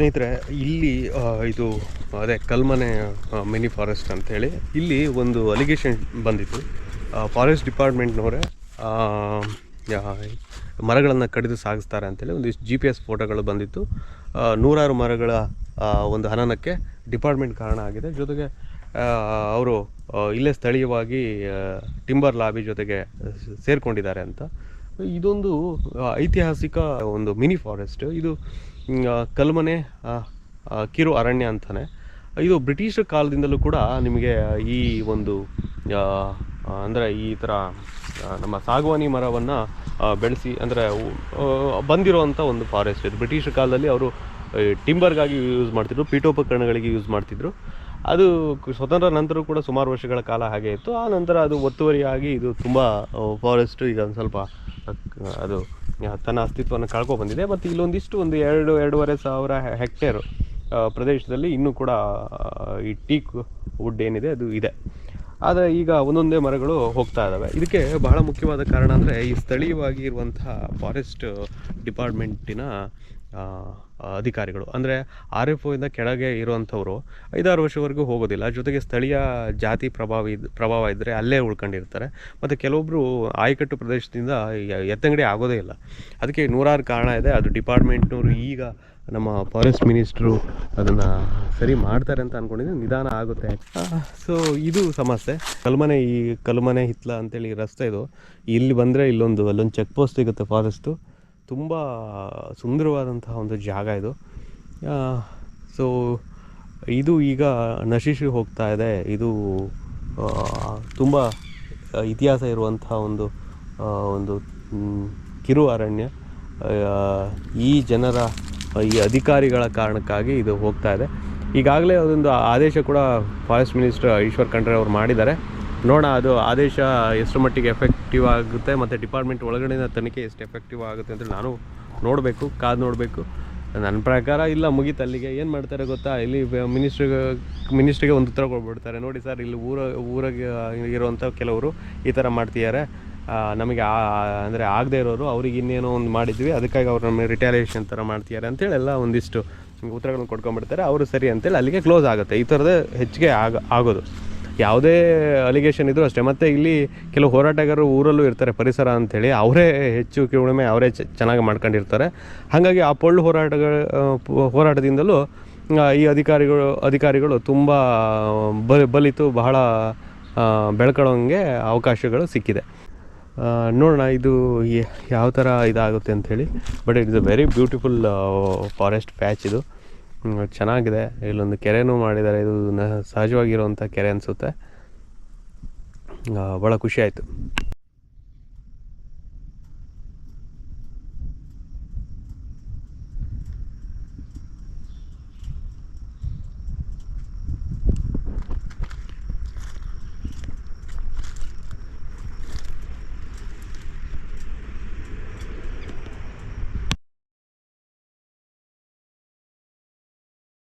ಸ್ನೇಹಿತರೆ, ಇಲ್ಲಿ ಇದು, ಅದೇ ಕಲ್ಮನೆ ಮಿನಿ ಫಾರೆಸ್ಟ್ ಅಂತೇಳಿ ಇಲ್ಲಿ ಒಂದು ಅಲಿಗೇಷನ್ ಬಂದಿತ್ತು. ಫಾರೆಸ್ಟ್ ಡಿಪಾರ್ಟ್ಮೆಂಟ್ನವರೇ ಮರಗಳನ್ನು ಕಡಿದು ಸಾಗಿಸ್ತಾರೆ ಅಂತೇಳಿ ಒಂದಿಷ್ಟು ಜಿ ಪಿ ಎಸ್ ಫೋಟೋಗಳು ಬಂದಿತ್ತು. ನೂರಾರು ಮರಗಳ ಒಂದು ಹನನಕ್ಕೆ ಡಿಪಾರ್ಟ್ಮೆಂಟ್ ಕಾರಣ ಆಗಿದೆ. ಜೊತೆಗೆ ಅವರು ಇಲ್ಲೇ ಸ್ಥಳೀಯವಾಗಿ ಟಿಂಬರ್ ಲಾಬಿ ಜೊತೆಗೆ ಸೇರಿಕೊಂಡಿದ್ದಾರೆ ಅಂತ. ಇದೊಂದು ಐತಿಹಾಸಿಕ ಒಂದು ಮಿನಿ ಫಾರೆಸ್ಟ್. ಇದು ಕಲ್ಮನೆ ಕಿರು ಅರಣ್ಯ ಅಂತಾನೆ. ಇದು ಬ್ರಿಟಿಷ್ ಕಾಲದಿಂದಲೂ ಕೂಡ ನಿಮಗೆ ಈ ಒಂದು ಅಂದರೆ ಈ ಥರ ನಮ್ಮ ಸಾಗವಾನಿ ಮರವನ್ನು ಬೆಳೆಸಿ, ಅಂದರೆ ಬಂದಿರುವಂಥ ಒಂದು ಫಾರೆಸ್ಟ್. ಇದು ಬ್ರಿಟಿಷ್ ಕಾಲದಲ್ಲಿ ಅವರು ಟಿಂಬರ್ಗಾಗಿ ಯೂಸ್ ಮಾಡ್ತಿದ್ರು, ಪೀಠೋಪಕರಣಗಳಿಗೆ ಯೂಸ್ ಮಾಡ್ತಿದ್ರು. ಅದು ಸ್ವತಂತ್ರ ನಂತರ ಕೂಡ ಸುಮಾರು ವರ್ಷಗಳ ಕಾಲ ಹಾಗೆ ಇತ್ತು. ಆ ನಂತರ ಅದು ಒತ್ತುವರಿಯಾಗಿ ಇದು ತುಂಬ ಫಾರೆಸ್ಟ್ ಈಗ ಒಂದು ಸ್ವಲ್ಪ, ಅದು ತನ್ನ ಅಸ್ತಿತ್ವವನ್ನು ಕಳ್ಕೊ ಬಂದಿದೆ. ಮತ್ತು ಇಲ್ಲೊಂದಿಷ್ಟು ಒಂದು ಎರಡು, ಎರಡೂವರೆ ಸಾವಿರ ಹೆಕ್ಟೇರ್ ಪ್ರದೇಶದಲ್ಲಿ ಇನ್ನೂ ಕೂಡ ಈ ಟೀಕ್ ವುಡ್ ಏನಿದೆ ಅದು ಇದೆ. ಆದರೆ ಈಗ ಒಂದೊಂದೇ ಮರಗಳು ಹೋಗ್ತಾ ಇದ್ದಾವೆ ಇದಕ್ಕೆ ಬಹಳ ಮುಖ್ಯವಾದ ಕಾರಣ ಅಂದರೆ ಈ ಸ್ಥಳೀಯವಾಗಿ ಇರುವಂತಹ ಫಾರೆಸ್ಟ್ ಡಿಪಾರ್ಟ್ಮೆಂಟಿನ ಅಧಿಕಾರಿಗಳು. ಅಂದರೆ ಆರ್ ಎಫ್ ಒಯಿಂದ ಕೆಳಗೆ ಇರುವಂಥವರು ಐದಾರು ವರ್ಷವರೆಗೂ ಹೋಗೋದಿಲ್ಲ. ಜೊತೆಗೆ ಸ್ಥಳೀಯ ಜಾತಿ ಪ್ರಭಾವ ಇದ್, ಪ್ರಭಾವ ಇದ್ದರೆ ಅಲ್ಲೇ ಉಳ್ಕೊಂಡಿರ್ತಾರೆ. ಮತ್ತು ಕೆಲವೊಬ್ಬರು ಆಯಕಟ್ಟು ಪ್ರದೇಶದಿಂದ ಎತ್ತಂಗಡಿ ಆಗೋದೇ ಇಲ್ಲ. ಅದಕ್ಕೆ ನೂರಾರು ಕಾರಣ ಇದೆ. ಅದು ಡಿಪಾರ್ಟ್ಮೆಂಟ್ನವರು ಈಗ ನಮ್ಮ ಫಾರೆಸ್ಟ್ ಮಿನಿಸ್ಟ್ರು ಅದನ್ನು ಸರಿ ಮಾಡ್ತಾರೆ ಅಂತ ಅಂದ್ಕೊಂಡಿದ್ದೀನಿ ನಿಧಾನ ಆಗುತ್ತೆ. ಸೊ ಇದು ಸಮಸ್ಯೆ. ಕಲ್ಮನೆ ಈ ಕಲ್ಮನೆ ಹಿತ್ಲ ಅಂತೇಳಿ ರಸ್ತೆ ಇದು. ಇಲ್ಲಿ ಬಂದರೆ ಇಲ್ಲೊಂದು, ಅಲ್ಲೊಂದು ಚೆಕ್ ಪೋಸ್ಟ್ ಸಿಗುತ್ತೆ ಫಾರೆಸ್ಟು. ತುಂಬ ಸುಂದರವಾದಂತಹ ಒಂದು ಜಾಗ ಇದು. ಸೊ ಇದು ಈಗ ನಶಿಸಿ ಹೋಗ್ತಾ ಇದೆ. ಇದು ತುಂಬ ಇತಿಹಾಸ ಇರುವಂತಹ ಒಂದು ಒಂದು ಕಿರು ಅರಣ್ಯ. ಈ ಜನರ, ಈ ಅಧಿಕಾರಿಗಳ ಕಾರಣಕ್ಕಾಗಿ ಇದು ಹೋಗ್ತಾ ಇದೆ. ಈಗಾಗಲೇ ಅದೊಂದು ಆದೇಶ ಕೂಡ ಫಾರೆಸ್ಟ್ ಮಿನಿಸ್ಟರ್ ಈಶ್ವರ್ ಖಂಡ್ರೆ ಅವರು ಮಾಡಿದ್ದಾರೆ. ನೋಡೋಣ, ಅದು ಆದೇಶ ಎಷ್ಟು ಮಟ್ಟಿಗೆ ಎಫೆಕ್ಟಿವ್ ಆಗುತ್ತೆ ಮತ್ತು ಡಿಪಾರ್ಟ್ಮೆಂಟ್ ಒಳಗಡೆನ ತನಿಖೆ ಎಷ್ಟು ಎಫೆಕ್ಟಿವ್ ಆಗುತ್ತೆ ಅಂತೇಳಿ ನಾನು ನೋಡಬೇಕು, ಕಾದು ನೋಡಬೇಕು. ನನ್ನ ಪ್ರಕಾರ ಇಲ್ಲ, ಮುಗೀತು ಅಲ್ಲಿಗೆ. ಏನು ಮಾಡ್ತಾರೆ ಗೊತ್ತಾ? ಇಲ್ಲಿ ಮಿನಿಸ್ಟ್ರಿಗೆ ಮಿನಿಸ್ಟ್ರಿಗೆ ಒಂದು ಉತ್ತರ ಕೊಡ್ಬಿಡ್ತಾರೆ ನೋಡಿ ಸರ್, ಇಲ್ಲಿ ಊರ, ಊರಿಗೆ ಇರುವಂಥ ಕೆಲವರು ಈ ಥರ ಮಾಡ್ತಿದ್ದಾರೆ. ನಮಗೆ ಅಂದರೆ ಆಗದೆ ಇರೋರು, ಅವ್ರಿಗೆ ಇನ್ನೇನೋ ಒಂದು ಮಾಡಿದ್ವಿ, ಅದಕ್ಕಾಗಿ ಅವ್ರು ನಮಗೆ ರಿಟ್ಯಾಲಿಯೇಷನ್ ಥರ ಮಾಡ್ತಿದ್ದಾರೆ ಅಂತೇಳಿ ಎಲ್ಲ ಒಂದಿಷ್ಟು ಉತ್ತರಗಳನ್ನು ಕೊಟ್ಕೊಂಡ್ಬಿಡ್ತಾರೆ. ಅವರು ಸರಿ ಅಂತೇಳಿ ಅಲ್ಲಿಗೆ ಕ್ಲೋಸ್ ಆಗುತ್ತೆ. ಈ ಥರದ ಹೆಚ್ಚಿಗೆ ಆಗ, ಆಗೋದು. ಯಾವುದೇ ಅಲಿಗೇಷನ್ ಇದ್ದರೂ ಅಷ್ಟೇ. ಮತ್ತು ಇಲ್ಲಿ ಕೆಲವು ಹೋರಾಟಗಾರರು ಊರಲ್ಲೂ ಇರ್ತಾರೆ, ಪರಿಸರ ಅಂಥೇಳಿ. ಅವರೇ ಹೆಚ್ಚು ಕಿವುಣಿಮೆ ಅವರೇ ಚೆನ್ನಾಗಿ ಮಾಡ್ಕೊಂಡಿರ್ತಾರೆ. ಹಾಗಾಗಿ ಆ ಪೊಳ್ಳು ಹೋರಾಟಗಳ ಹೋರಾಟದಿಂದಲೂ ಈ ಅಧಿಕಾರಿಗಳು ಅಧಿಕಾರಿಗಳು ತುಂಬ ಬಲಿತು, ಬಹಳ ಬೆಳ್ಕೊಳ್ಳೋಂಗೆ ಅವಕಾಶಗಳು ಸಿಕ್ಕಿದೆ. ನೋಡೋಣ ಇದು ಯಾವ ಥರ ಇದಾಗುತ್ತೆ ಅಂಥೇಳಿ. But it is a very beautiful forest patch ಇದು. ಚೆನ್ನಾಗಿದೆ. ಇಲ್ಲೊಂದು ಕೆರೆನೂ ಮಾಡಿದ್ದಾರೆ. ಇದು ಸಹಜವಾಗಿರುವಂಥ ಕೆರೆ ಅನಿಸುತ್ತೆ. ಭಾಳ ಖುಷಿ ಆಯಿತು.